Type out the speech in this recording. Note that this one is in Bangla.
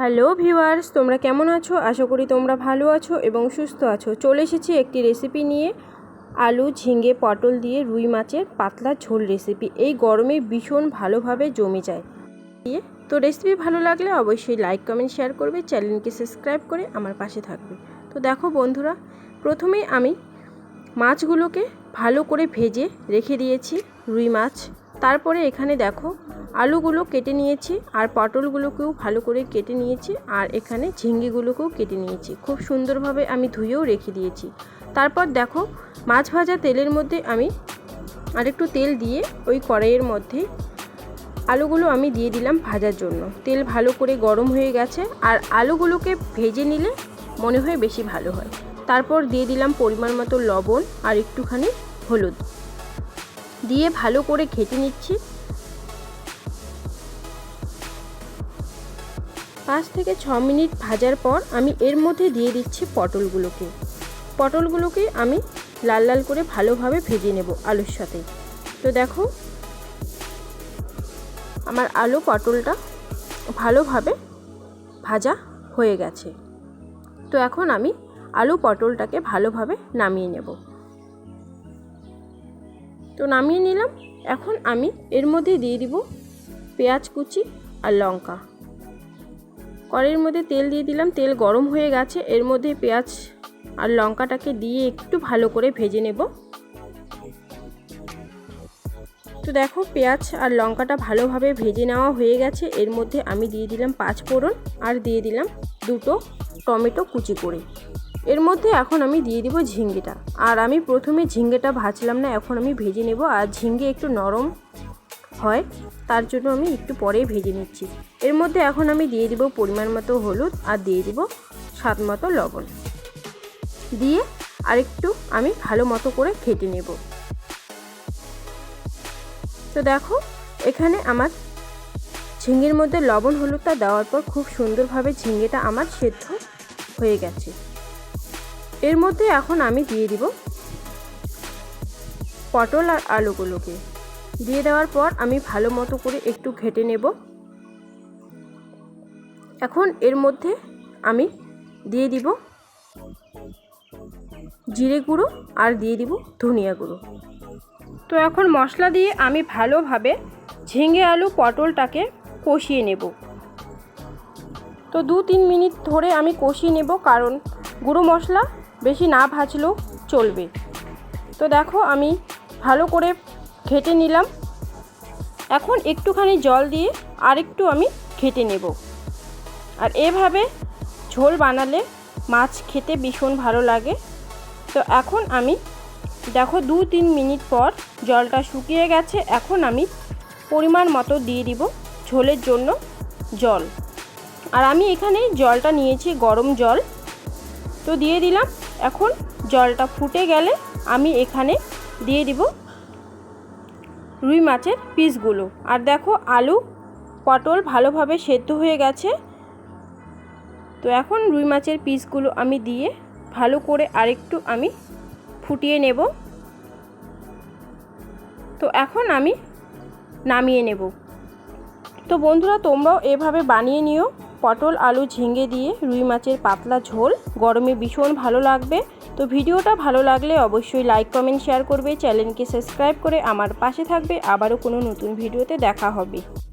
হ্যালো ভিউয়ার্স, তোমরা কেমন আছো? আশা করি তোমরা ভালো আছো এবং সুস্থ আছো। চলে এসেছি একটি রেসিপি নিয়ে। আলু, ঝিঙে, পটল দিয়ে রুই মাছের পাতলা ঝোল রেসিপি এই গরমে ভীষণ ভালোভাবে জমে যায়। দিয়ে তো রেসিপি ভালো লাগলে অবশ্যই লাইক কমেন্ট শেয়ার করবে। চ্যানেলকে সাবস্ক্রাইব করে আমার পাশে থাকবে। তো দেখো বন্ধুরা প্রথমেই আমি মাছগুলোকে ভালো করে ভেজে রেখে দিয়েছি রুই মাছ। তারপরে এখানে দেখো আলুগুলো কেটে নিয়েছি আর পটলগুলোকেও ভালো করে কেটে নিয়েছি আর এখানে ঝিঙ্গিগুলোকেও কেটে নিয়েছি। খুব সুন্দরভাবে আমি ধুয়েও রেখে দিয়েছি। তারপর দেখো, মাছ ভাজা তেলের মধ্যে আমি আরেকটু তেল দিয়ে ওই কড়াইয়ের মধ্যে আলুগুলো আমি দিয়ে দিলাম ভাজার জন্য। তেল ভালো করে গরম হয়ে গেছে আর আলুগুলোকে ভেজে নিলে মনে হয় বেশি ভালো হয়। তারপর দিয়ে দিলাম পরিমাণ মতো লবণ আর একটুখানি হলুদ। দিয়ে ভালো করে ঘেটে নিচ্ছি। পাঁচ থেকে ছ মিনিট ভাজার পর আমি এর মধ্যে দিয়ে দিচ্ছি পটলগুলোকে। পটলগুলোকে আমি লাল লাল করে ভালোভাবে ভেজে নেব আলুর সাথে। তো দেখো, আমার আলু পটলটা ভালোভাবে ভাজা হয়ে গেছে। তো এখন আমি আলু পটলটাকে ভালোভাবে নামিয়ে নেব। তো নামিয়ে নিলাম। এখন আমি এর মধ্যে দিয়ে দিব পেঁয়াজ কুচি আর লঙ্কা। কড়াইয়ের মধ্যে তেল দিয়ে দিলাম। তেল গরম হয়ে গেছে। এর মধ্যে পেঁয়াজ আর লঙ্কাটাকে দিয়ে একটু ভালো করে ভেজে নেব। তো দেখো, পেঁয়াজ আর লঙ্কাটা ভালোভাবে ভেজে নেওয়া হয়ে গেছে। এর মধ্যে আমি দিয়ে দিলাম পাঁচ ফোড়ন আর দিয়ে দিলাম দুটো টমেটো কুচি করে। এর মধ্যে এখন আমি দিয়ে দিব ঝিঙ্গেটা। আর আমি প্রথমে ঝিঙ্গেটা ভাজলাম না, এখন আমি ভেজে নেব। আর ঝিঙ্গে একটু নরম হয়, তার জন্য আমি একটু পরেই ভেজে নিচ্ছি। এর মধ্যে এখন আমি দিয়ে দিব পরিমাণ মতো হলুদ আর দিয়ে দিব স্বাদ মতো লবণ। দিয়ে আরেকটু আমি ভালো মতো করে ঘেটে নেব। তো দেখো, এখানে আমার ঝিঙ্গের মধ্যে লবণ হলুদটা দেওয়ার পর খুব সুন্দরভাবে ঝিঙ্গেটা আমার সেদ্ধ হয়ে গেছে। এর মধ্যে এখন আমি দিয়ে দিব পটল আর আলুগুলোকে। দিয়ে দেওয়ার পর আমি ভালো মতো করে একটু ঘেটে নেব। এখন এর মধ্যে আমি দিয়ে দিব জিরে গুঁড়ো আর দিয়ে দিব ধনিয়া গুঁড়ো। তো এখন মশলা দিয়ে আমি ভালোভাবে ঝিঙে আলু পটলটাকে কষিয়ে নেব। তো দু তিন মিনিট ধরে আমি কষিয়ে নেব কারণ গুঁড়ো মশলা বেশি না ভাজলেও চলবে। তো দেখো আমি ভালো করে ঘেটে নিলাম। এখন একটুখানি জল দিয়ে আরেকটু আমি ঘেটে নেব। আর এভাবে ঝোল বানালে মাছ খেতে ভীষণ ভালো লাগে। তো এখন আমি, দেখো দু তিন মিনিট পর জলটা শুকিয়ে গেছে, এখন আমি পরিমাণ মতো দিয়ে দিব ঝোলের জন্য জল। আর আমি এখানে জলটা নিয়েছি, গরম জল। তো দিয়ে দিলাম, এখন জলটা ফুটে গেলে আমি এখানে দিয়ে দিব রুই মাছের পিসগুলো। আর দেখো আলু, পটল ভালোভাবে সেদ্ধ হয়ে গেছে। তো এখন রুই মাছের পিসগুলো আমি দিয়ে ভালো করে আরেকটু আমি ফুটিয়ে নেব। তো এখন আমি নামিয়ে নেব। তো বন্ধুরা, তোমরাও এভাবে বানিয়ে নিও। পটল, আলু ঝিঙে দিয়ে রুই মাছের পাতলা ঝোল। গরমে ভীষণ ভালো লাগবে। তো ভিডিওটা ভালো লাগলে অবশ্যই লাইক কমেন্ট শেয়ার করবে। চ্যানেলকে সাবস্ক্রাইব করে আমার পাশে থাকবে। আবারও কোনো নতুন ভিডিওতে দেখা হবে।